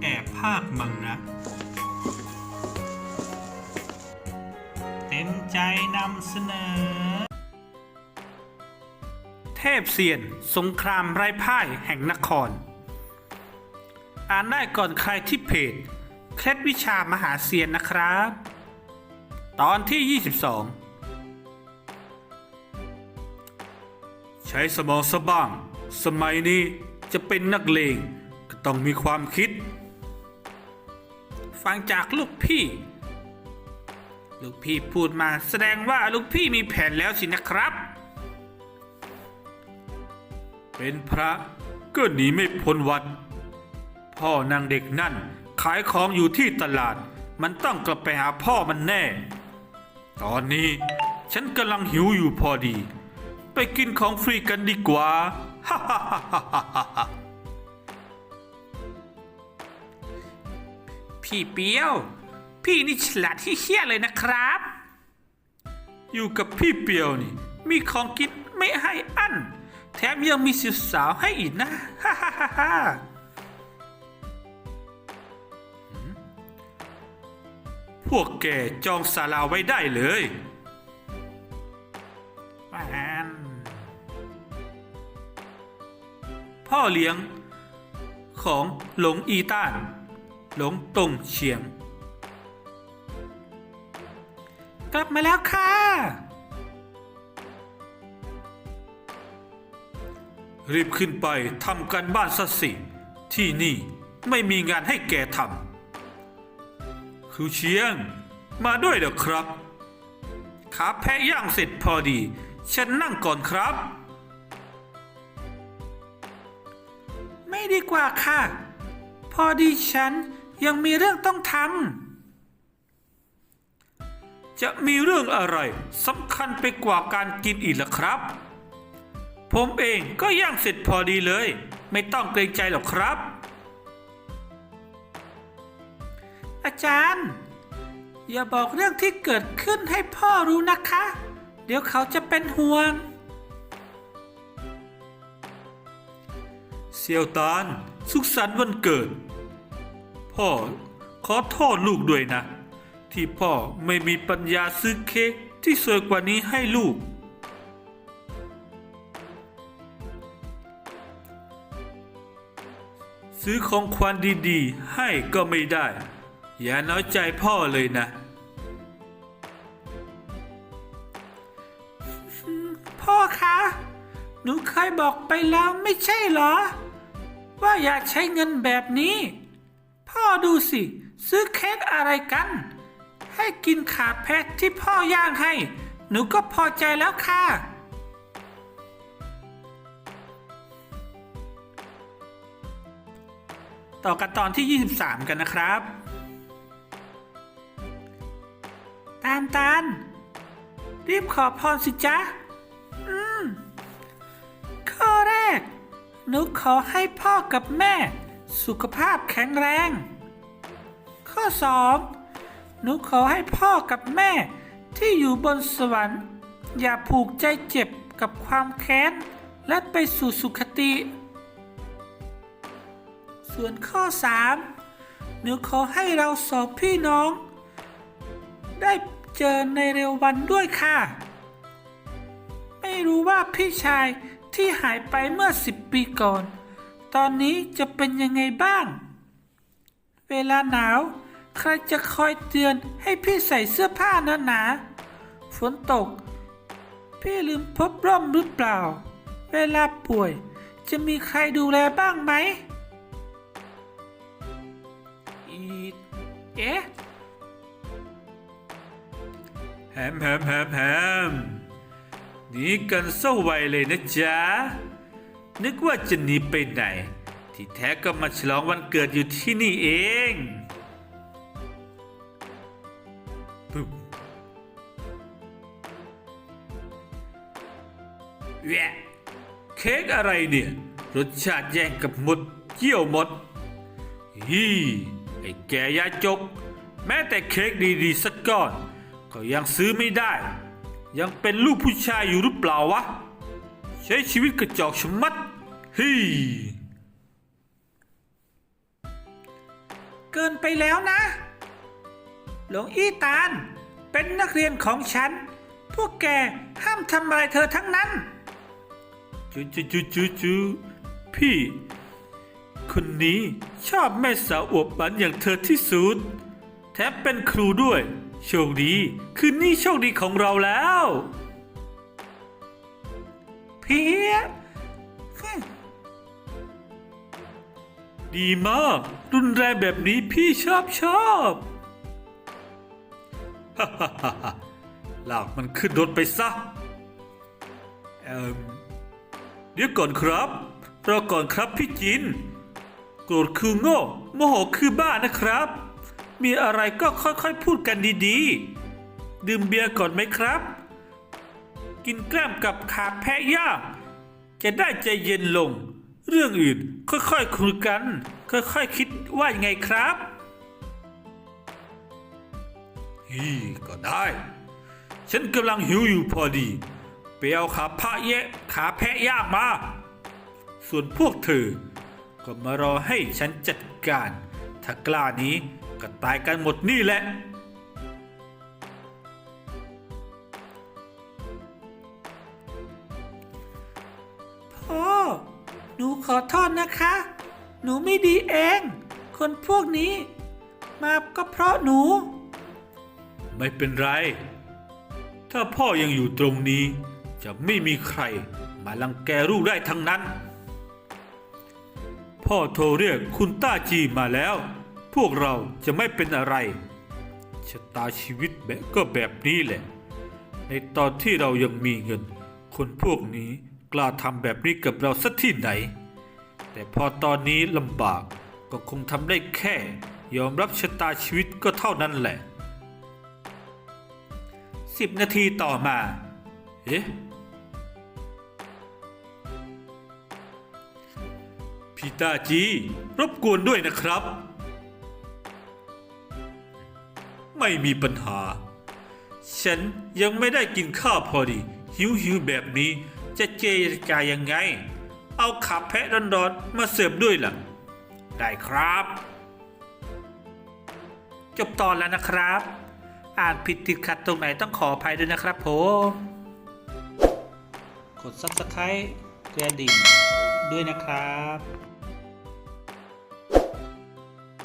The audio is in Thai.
แอบภาคมังนะเต็มใจนำเสนอ เทพเซียน สงครามไร้พ่ายแห่งนคร อ่านได้ก่อนใครที่เพจ เคล็ดวิชามหาเซียนนะครับ ตอนที่ 22 ใช้สมองสบ้าง สมัยนี้จะเป็นนักเลง ก็ต้องมีความคิด ฟังจากลูกพี่ ลูกพี่พูดมาแสดงว่าลูกพี่มีแผนแล้วสินะครับ เป็นพระก็หนีไม่พ้นวัด พ่อนางเด็กนั่นขายของอยู่ที่ตลาด มันต้องกลับไปหาพ่อมันแน่ ตอนนี้ฉันกำลังหิวอยู่พอดี ไปกินของฟรีกันดีกว่า พี่เปียว พี่นี่ฉลาดที่เชี่ยเลยนะครับ อยู่กับพี่เปียวนี่ มีของกินไม่ให้อั้น แถมยังมีสิสาวให้อีกนะฮ่าฮ่าฮ่าฮ่าพวกแกจองศาลาไว้ได้เลยแหวนพ่อเลี้ยงของหลงอีต้าน หลงตงเฉียง กลับมาแล้วค่ะ รีบขึ้นไปทำกันบ้านสัสิ ที่นี่ไม่มีงานให้แกทำครูเชียง มาด้วยเหรอครับขาแพะย่างเสร็จพอดี ฉันนั่งก่อนครับ ไม่ดีกว่าค่ะ พอดีฉัน ยังมีเรื่องต้องทำจะมีเรื่องอะไรสำคัญไปกว่าการกินอีกล่ะครับ ผมเองก็ย่างเสร็จพอดีเลย ไม่ต้องเกรงใจหรอกครับ อาจารย์ อย่าบอกเรื่องที่เกิดขึ้นให้พ่อรู้นะคะ เดี๋ยวเขาจะเป็นห่วงเซียวตานสุขสันต์วันเกิด พ่อขอโทษลูกด้วยนะ ที่พ่อไม่มีปัญญาซื้อเค้กที่สวยกว่านี้ให้ลูก ซื้อของขวัญดีๆ ให้ก็ไม่ได้ อย่าน้อยใจพ่อเลยนะ พ่อคะหนูเคยบอกไปแล้วไม่ใช่เหรอ ว่าอย่าใช้เงินแบบนี้ ดูสิ ซื้อเค้กอะไรกัน ให้กินขาแพะที่พ่อย่างให้ หนูก็พอใจแล้วค่ะ ต่อกันตอนที่ 23 กันนะครับ ตาลตาลรีบขอพรสิจ๊ะ อืม ข้อแรก หนูขอให้พ่อกับแม่ สุขภาพแข็งแรง ข้อสองหนูขอให้พ่อกับแม่ที่อยู่บนสวรรค์ อย่าผูกใจเจ็บกับความแค้น และไปสู่สุคติ ส่วนข้อสามหนูขอให้เราสองพี่น้อง ได้เจอในเร็ววันด้วยค่ะ ไม่รู้ว่าพี่ชายที่หายไปเมื่อสิบปีก่อน ตอนนี้จะเป็นยังไงบ้าง เวลาหนาว ใครจะคอยเตือนให้พี่ใส่เสื้อผ้าหนาฝนตก พี่ลืมพบร่มหรือเปล่า เวลาป่วย จะมีใครดูแลบ้างไหมอีเอ๊ะแฮมแฮมแฮมแฮมหนีกันเศร้าไวเลยนะจ๊ะ นึกว่าจะหนีไปไหน ที่แท้ก็มาฉลองวันเกิดอยู่ที่นี่เอง แหวะเค้กอะไรเนี่ย รสชาติแย่งกับหมดเกี่ยวหมดฮีไอ้แกยาจก แม้แต่เค้กดีๆสักก้อน ก็ยังซื้อไม่ได้ ยังเป็นลูกผู้ชายอยู่หรือเปล่าวะ ใช้ชีวิตกระจอกชะมัดฮีเกินไปแล้วนะ หลวงอี้ตาลเป็นนักเรียนของฉัน พวกแกห้ามทำอะไรเธอทั้งนั้น จูจูจูจูจูพี่ คนนี้ชอบแม่สาวอวบหวนอย่างเธอที่สุด แถมเป็นครูด้วย โชคดี คืนนี้โชคดีของเราแล้ว เพียฮึ่มดีมาก รุนแรงแบบนี้พี่ชอบชอบฮ่าฮ่าฮ่าลากมันขึ้นรถไปซะเอ่ม เดี๋ยวก่อนครับรอก่อนครับพี่จิน โกรธคือโง่ โมโหคือบ้านะครับ มีอะไรก็ค่อยๆพูดกันดีๆ ดื่มเบียร์ก่อนไหมครับ กินแกล้มกับขาแพะย่างจะได้ใจเย็นลง เรื่องอื่นค่อยๆคุยกัน ค่อยๆคิดว่ายังไงครับฮีก็ได้ ฉันกำลังหิวอยู่พอดี ไปเอาขาพะแยะขาแพะย่างมา ส่วนพวกเธอ ก็มารอให้ฉันจัดการ ถ้ากล้านี้ก็ตายกันหมดนี่แหละ พ่อ หนูขอโทษนะคะ หนูไม่ดีเอง คนพวกนี้ มาก็เพราะหนู ไม่เป็นไร ถ้าพ่อยังอยู่ตรงนี้ จะไม่มีใครมาลังแกลูกได้ทั้งนั้น พ่อโทรเรียกคุณต้าจีมาแล้ว พวกเราจะไม่เป็นอะไรชะตาชีวิตแบบก็แบบนี้แหละ ในตอนที่เรายังมีเงิน คนพวกนี้กล้าทำแบบนี้กับเราสักที่ไหน แต่พอตอนนี้ลำบากก็คงทำได้แค่ ยอมรับชะตาชีวิตก็เท่านั้นแหละสิบนาทีต่อมา เอ๊ะ พี่ตาจี รบกวนด้วยนะครับ ไม่มีปัญหา ฉันยังไม่ได้กินข้าวพอดี หิวหิวแบบนี้จะเจรจายังไง เอาขาแพะร้อนๆมาเสิร์ฟด้วยล่ะ ได้ครับ จบตอนแล้วนะครับ อ่านผิดติดขัดตรงไหนต้องขออภัยด้วยนะครับผม กด subscribe กระดิ่งด้วยนะครับ